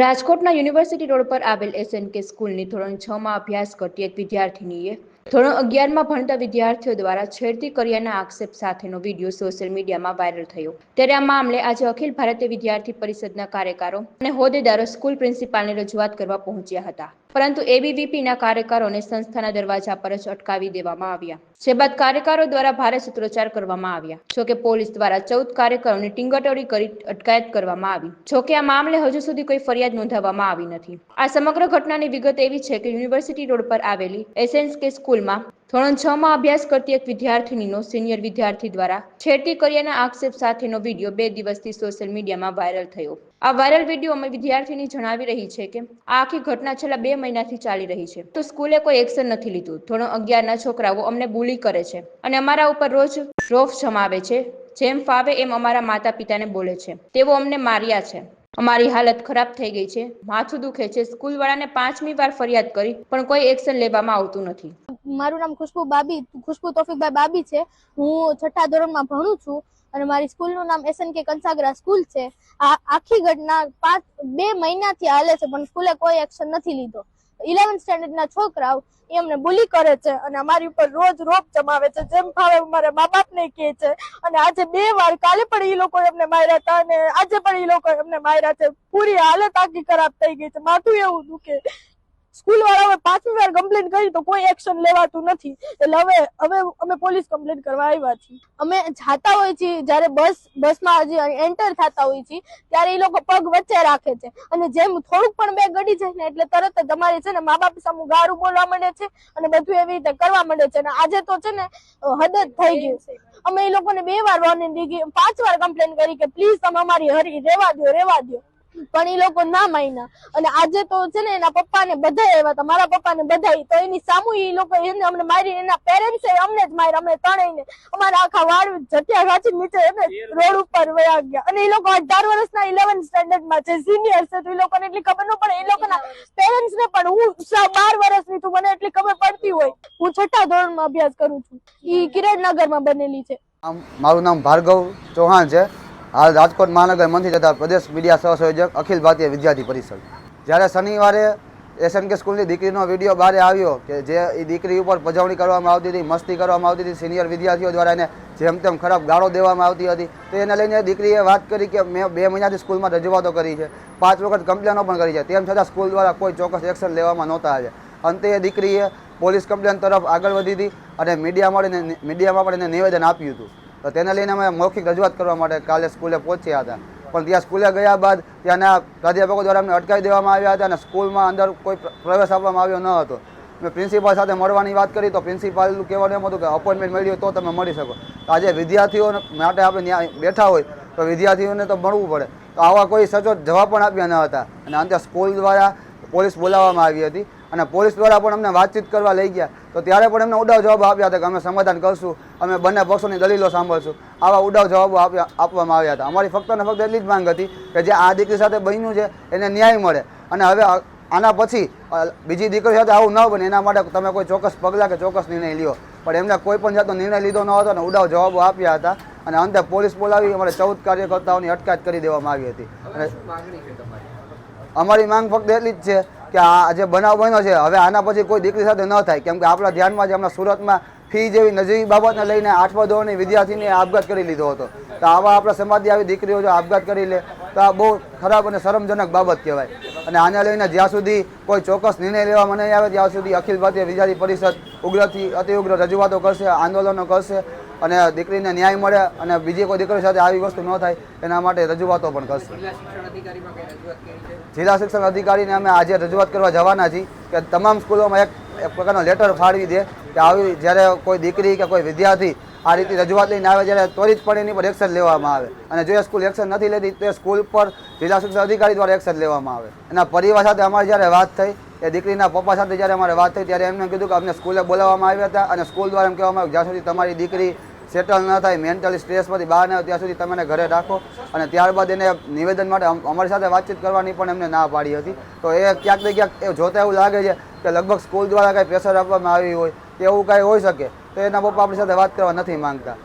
રાજકોટના university road પર આવેલ એસએનકે સ્કૂલની ધોરણ છ માં અભ્યાસ કરતી એક વિદ્યાર્થીનીએ ધોરણ અગિયારમાં ભણતા વિદ્યાર્થીઓ દ્વારા છેડતી કર્યાના આક્ષેપ સાથેનો વીડિયો સોશિયલ મીડિયામાં વાયરલ થયો. ત્યારે આ મામલે આજે અખિલ ભારતીય વિદ્યાર્થી પરિષદના કાર્યકારો અને હોદ્દેદારો સ્કૂલ પ્રિન્સિપાલને રજૂઆત કરવા પહોંચ્યા હતા. પરંતુ એબીવીપીના કાર્યકરોને સંસ્થાના દરવાજા પર જ અટકાવી દેવામાં આવ્યા. જે બાદ કાર્યકરો દ્વારા ભારે સૂત્રોચ્ચાર કરવામાં આવ્યા. જોકે પોલીસ દ્વારા ચૌદ કાર્યકરોની ટીંગટોળી કરી અટકાયત કરવામાં આવી. જોકે આ મામલે હજુ સુધી કોઈ ફરિયાદ નોંધાવવામાં આવી નથી. આ સમગ્ર ઘટનાની વિગત એવી છે કે યુનિવર્સિટી રોડ પર આવેલી એસએનકે સ્કૂલમાં ધોરણ છ માં અભ્યાસ કરતી એક વિદ્યાર્થીનીનો સિનિયર વિદ્યાર્થી દ્વારા છેડતી કર્યાના આક્ષેપ સાથેનો વીડિયો બે દિવસથી સોશિયલ મીડિયામાં વાયરલ થયો. આ વાયરલ વિડીયોમાં વિદ્યાર્થીની જણાવી રહી છે કે આ આખી ઘટના છેલ્લા બે મહિનાથી ચાલી રહી છે. તો સ્કૂલે કોઈ એક્શન નથી લીધું. ધોરણ અગિયારના છોકરાઓ અમને બુલી કરે છે અને અમારા ઉપર રોજ રોફ જમાવે છે. જેમ ફાવે એમ અમારા માતા પિતાને બોલે છે. તેઓ અમને માર્યા છે. અમારી હાલત ખરાબ થઈ ગઈ છે. માથું દુખે છે. સ્કૂલ વાળાને પાંચમી વાર ફરિયાદ કરી, પણ કોઈ એક્શન લેવામાં આવતું નથી. મારું નામ ખુશ્બુ બાબી, ખુશ્બુ તોફિકભાઈ બાબી છે. હું છઠ્ઠા ધોરણમાં ભણું છું અને મારી સ્કૂલનું નામ એસએનકે કંસાગરા સ્કૂલ છે. આ આખી ઘટના પાંચ, બે મહિનાથી હાલે છે, પણ સ્કૂલે કોઈ એક્શન નથી લીધો. ઇલેવન્થ સ્ટેન્ડર્ડના છોકરાઓ એ અમને બુલી કરે છે અને અમારી ઉપર રોજ રોપ જમાવે છે. જેમ ફાવે મારા મા બાપને કહે છે. અને આજે બે વાર કાલે પણ એ લોકો એમને માર્યા હતા અને આજે પણ એ લોકો એમને માર્યા છે. પૂરી હાલત આખી ખરાબ થઈ ગઈ છે. માથું એવું દુખે. સ્કૂલ વાળાઓએ પાંચમી વાર કમ્પ્લેન કરી તો કોઈ એક્શન લેવાતું નથી. એટલે હવે હવે અમે પોલીસ કમ્પ્લેન કરવા આવ્યા છીએ. અમે જાતા હોય છીએ, જ્યારે બસ, બસમાં હજી એન્ટર થતા હોય છીએ, ત્યારે એ લોકો પગ વચ્ચે રાખે છે. અને જેમ થોડુંક પણ બે ગડી જાય ને એટલે તરત જ અમારી છે ને મા બાપ સામે ગારું બોલવા માંડે છે અને બધું એવી રીતે કરવા માંડે છે. અને આજે તો છે ને હદ જ થઈ ગયું છે. અમે એ લોકોને બે વાર વોર્નિંગ પાંચ વાર કમ્પ્લેન કરી કે પ્લીઝ તમે અમારી હરી, રેવા દો રેવા દો પણ એ લોકો ના માન્યા અને આજે તો છે ને એના પપ્પાને બધા આવ્યા હતા, મારા પપ્પાને બધા તો એની સામુ એ લોકો એને અમને મારી, એના પેરેન્ટ્સે અમને જ માર્યા અમને ત્રણેયને. અમારા આખા વાળ જટિયા ઘાચી નીચે એને રોડ ઉપર વયા ગયા. અને એ લોકો અઢાર વર્ષના ઇલેવન સ્ટેન્ડર્ડમાં છે સિનિયર છે, તો એ લોકોને એટલી ખબર ન પડે એ લોકોના પેરેન્ટ્સ ને પણ હું બાર વર્ષની તું મને એટલી ખબર પડતી હોય. હું છઠ્ઠા ધોરણમાં અભ્યાસ કરું છું. ઈ કિરણનગરમાં બનેલી છે. મારું નામ ભાર્ગવ ચૌહાણ છે. હાલ રાજકોટ મહાનગર મંત્રી તથા પ્રદેશ મીડિયા સહસંયોજક અખિલ ભારતીય વિદ્યાર્થી પરિષદ. જ્યારે શનિવારે એસએનકે સ્કૂલની દીકરીનો વીડિયો બહાર આવ્યો કે જે એ દીકરી ઉપર પજવણી કરવામાં આવતી હતી, મસ્તી કરવામાં આવતી હતી, સિનિયર વિદ્યાર્થીઓ દ્વારા એને જેમ તેમ ખરાબ ગાળો દેવામાં આવતી હતી, તો એને લઈને દીકરીએ વાત કરી કે મેં બે મહિનાથી સ્કૂલમાં રજૂઆતો કરી છે, પાંચ વખત કમ્પ્લેનો પણ કરી છે, તેમ છતાં સ્કૂલ દ્વારા કોઈ ચોક્કસ એક્શન લેવામાં નહોતા આવ્યા. અંતે એ દીકરીએ પોલીસ કમ્પ્લેન તરફ આગળ વધી હતી અને મીડિયામાં મળીને મીડિયામાં પણ એને નિવેદન આપ્યું હતું. તો તેને લઈને અમે મૌખિક રજૂઆત કરવા માટે કાલે સ્કૂલે પહોંચ્યા હતા. પણ ત્યાં સ્કૂલે ગયા બાદ ત્યાંના પ્રાધ્યાપકો દ્વારા અમને અટકાવી દેવામાં આવ્યા હતા અને સ્કૂલમાં અંદર કોઈ પ્રવેશ આપવામાં આવ્યો ન હતો. મેં પ્રિન્સિપાલ સાથે મળવાની વાત કરી તો પ્રિન્સિપાલનું કહેવાનું એમ હતું કે અપોઇન્ટમેન્ટ મળી તો તમે મળી શકો. આજે વિદ્યાર્થીઓ માટે આપણે ત્યાં બેઠા હોય તો વિદ્યાર્થીઓને તો મળવું પડે. તો આવા કોઈ સચોટ જવાબ પણ આપ્યા ન હતા. અને અંતે સ્કૂલ દ્વારા પોલીસ બોલાવવામાં આવી હતી. અને પોલીસ દ્વારા પણ અમને વાતચીત કરવા લઈ ગયા. તો ત્યારે પણ એમને ઉડાવ જવાબ આપ્યા હતા કે અમે સમાધાન કરશું અમે બંને પક્ષોની દલીલો સાંભળશું. આવા ઉડાવ જવાબો આપ્યા આપવામાં આવ્યા હતા. અમારી ફક્ત ને ફક્ત એટલી જ માંગ હતી કે જે આ દીકરી સાથે બન્યું છે એને ન્યાય મળે. અને હવે આના પછી બીજી દીકરી સાથે આવું ન બને એના માટે તમે કોઈ ચોક્કસ પગલાં કે ચોક્કસ નિર્ણય લ્યો. પણ એમને કોઈ પણ જાતનો નિર્ણય લીધો ન હતો અને ઉડાવ જવાબો આપ્યા હતા. અને અંતે પોલીસ બોલાવી અમારે ચૌદ કાર્યકર્તાઓની અટકાયત કરી દેવામાં આવી હતી. અને અમારી માંગ ફક્ત એટલી જ છે કે આ જે બનાવ બન્યો છે, હવે આના પછી કોઈ દીકરી સાથે ન થાય. કેમ કે આપણા ધ્યાનમાં જે હમણાં સુરતમાં ફી જેવી નજીવી બાબતને લઈને આઠમા ધોરણની વિદ્યાર્થીને આપઘાત કરી લીધો હતો. તો આવા આપણા સમાજની આવી દીકરીઓ જો આપઘાત કરી લે, તો આ બહુ ખરાબ અને શરમજનક બાબત કહેવાય. અને આને લઈને જ્યાં સુધી કોઈ ચોક્કસ નિર્ણય લેવામાં નહીં આવે, ત્યાં સુધી અખિલ ભારતીય વિદ્યાર્થી પરિષદ ઉગ્રથી અતિ ઉગ્ર રજૂઆતો કરશે, આંદોલનો કરશે અને દીકરીને ન્યાય મળે અને બીજી કોઈ દીકરી સાથે આવી વસ્તુ ન થાય એના માટે રજૂઆતો પણ કરશે. જિલ્લા શિક્ષણ અધિકારીને અમે આજે રજૂઆત કરવા જવાના છીએ કે તમામ સ્કૂલોમાં એક એક પ્રકારનો લેટર ફાળવી દે કે આવી જ્યારે કોઈ દીકરી કે કોઈ વિદ્યાર્થી આ રીતે રજૂઆત લઈને આવે જ્યારે ત્વરિતપણે એની પર એક્શન લેવામાં આવે. અને જો એ સ્કૂલ એક્શન નથી લેતી તો સ્કૂલ પર જિલ્લા શિક્ષણ અધિકારી દ્વારા એક્શન લેવામાં આવે. એના પરિવાર સાથે અમારી જ્યારે વાત થઈ એ દીકરીના પપ્પા સાથે જ્યારે અમારે વાત થઈ ત્યારે એમને કીધું કે અમને સ્કૂલે બોલાવવામાં આવ્યા હતા અને સ્કૂલ દ્વારા એમ કહેવામાં આવ્યું જ્યાં સુધી તમારી દીકરી સેટલ ન થાય મેન્ટલી સ્ટ્રેસમાંથી બહાર ન આવે ત્યાં સુધી તમે ઘરે રાખો અને ત્યારબાદ એને નિવેદન માટે અમારી સાથે વાતચીત કરવાની પણ એમને ના પાડી હતી. તો એ ક્યાંક ને ક્યાંક એ જોતા એવું લાગે છે કે લગભગ સ્કૂલ દ્વારા કાંઈ પ્રેશર આપવામાં આવી હોય કે એવું કાંઈ હોઈ શકે, તો એના પપ્પા આપણી સાથે વાત કરવા નથી માંગતા.